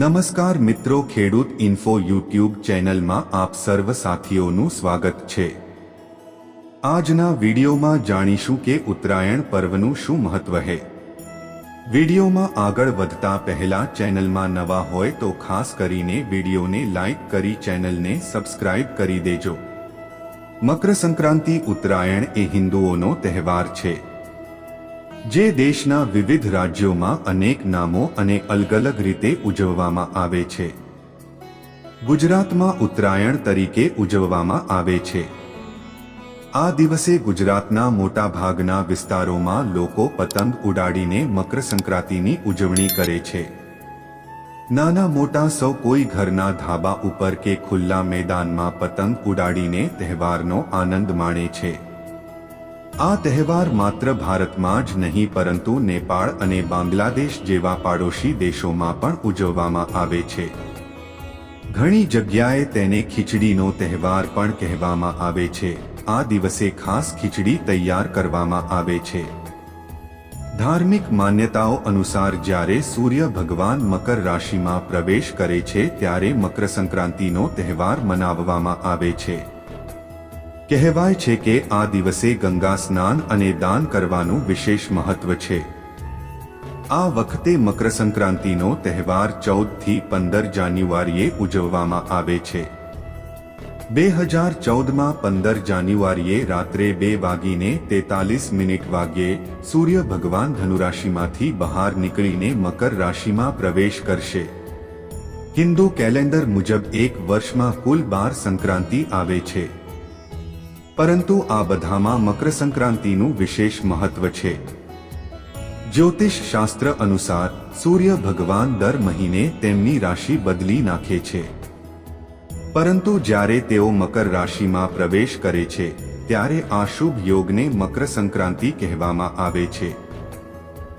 નમસ્કાર મિત્રો, ખેડૂત ઇન્ફો યુટ્યુબ ચેનલમાં આપ સર્વ સાથીઓનું સ્વાગત છે. આજના વિડીયોમાં જાણીશું કે ઉત્તરાયણ પર્વનું શું મહત્વ છે. વિડીયોમાં આગળ વધતા પહેલા ચેનલમાં નવા હોય તો ખાસ કરીને વિડીયોને લાઈક કરી ચેનલને સબસ્ક્રાઇબ કરી દેજો. મકર સંક્રાંતિ ઉત્તરાયણ એ હિન્દુઓનો તહેવાર છે. જે દેશના વિવિધ રાજ્યોમાં અનેક નામો અને અલગ અલગ રીતે ઉજવવામાં આવે છે. ગુજરાતમાં ઉત્તરાયણ તરીકે ઉજવવામાં આવે છે. આ દિવસે ગુજરાતના મોટા ભાગના વિસ્તારોમાં લોકો પતંગ ઉડાડીને મકર સંક્રાંતિની ઉજવણી કરે છે. નાના મોટા સૌ કોઈ ઘરના ધાબા ઉપર કે ખુલ્લા મેદાનમાં પતંગ ઉડાડીને તહેવારનો આનંદ માણે છે. આ તહેવાર માત્ર ભારતમાં જ નહીં, પરંતુ નેપાળ અને બાંગ્લાદેશ જેવા પાડોશી દેશોમાં પણ ઉજવવામાં આવે છે. ઘણી જગ્યાએ તેને ખીચડીનો તહેવાર પણ કહેવામાં આવે છે. આ દિવસે ખાસ ખીચડી તૈયાર કરવામાં આવે છે. ધાર્મિક માન્યતાઓ અનુસાર જ્યારે સૂર્ય ભગવાન મકર રાશિમાં પ્રવેશ કરે છે, ત્યારે મકર સંક્રાંતિનો તહેવાર મનાવવામાં આવે છે. કહેવાય છે કે આ દિવસે ગંગા સ્નાન અને દાન કરવાનું વિશેષ મહત્વ છે. આ વખતે મકર સંક્રાંતિનો તહેવાર ચૌદથી પંદર જાન્યુઆરીએ ઉજવવામાં આવે છે. બે હજાર ચૌદમાં પંદર જાન્યુઆરીએ રાત્રે બે વાગીને તેતાલીસ મિનિટ વાગ્યે સૂર્ય ભગવાન ધનુરાશિમાંથી બહાર નીકળીને મકર રાશિમાં પ્રવેશ કરશે. હિન્દુ કેલેન્ડર મુજબ એક વર્ષમાં કુલ બાર સંક્રાંતિ આવે છે. પરંતુ આ બધામાં મકર સંક્રાંતિનું વિશેષ મહત્વ છે. જ્યોતિષ શાસ્ત્ર અનુસાર સૂર્ય ભગવાન દર મહિને તેમની રાશિ બદલી નાખે છે. પરંતુ જ્યારે તેઓ મકર રાશિમાં પ્રવેશ કરે છે, ત્યારે આ શુભ યોગને મકર સંક્રાંતિ કહેવામાં આવે છે.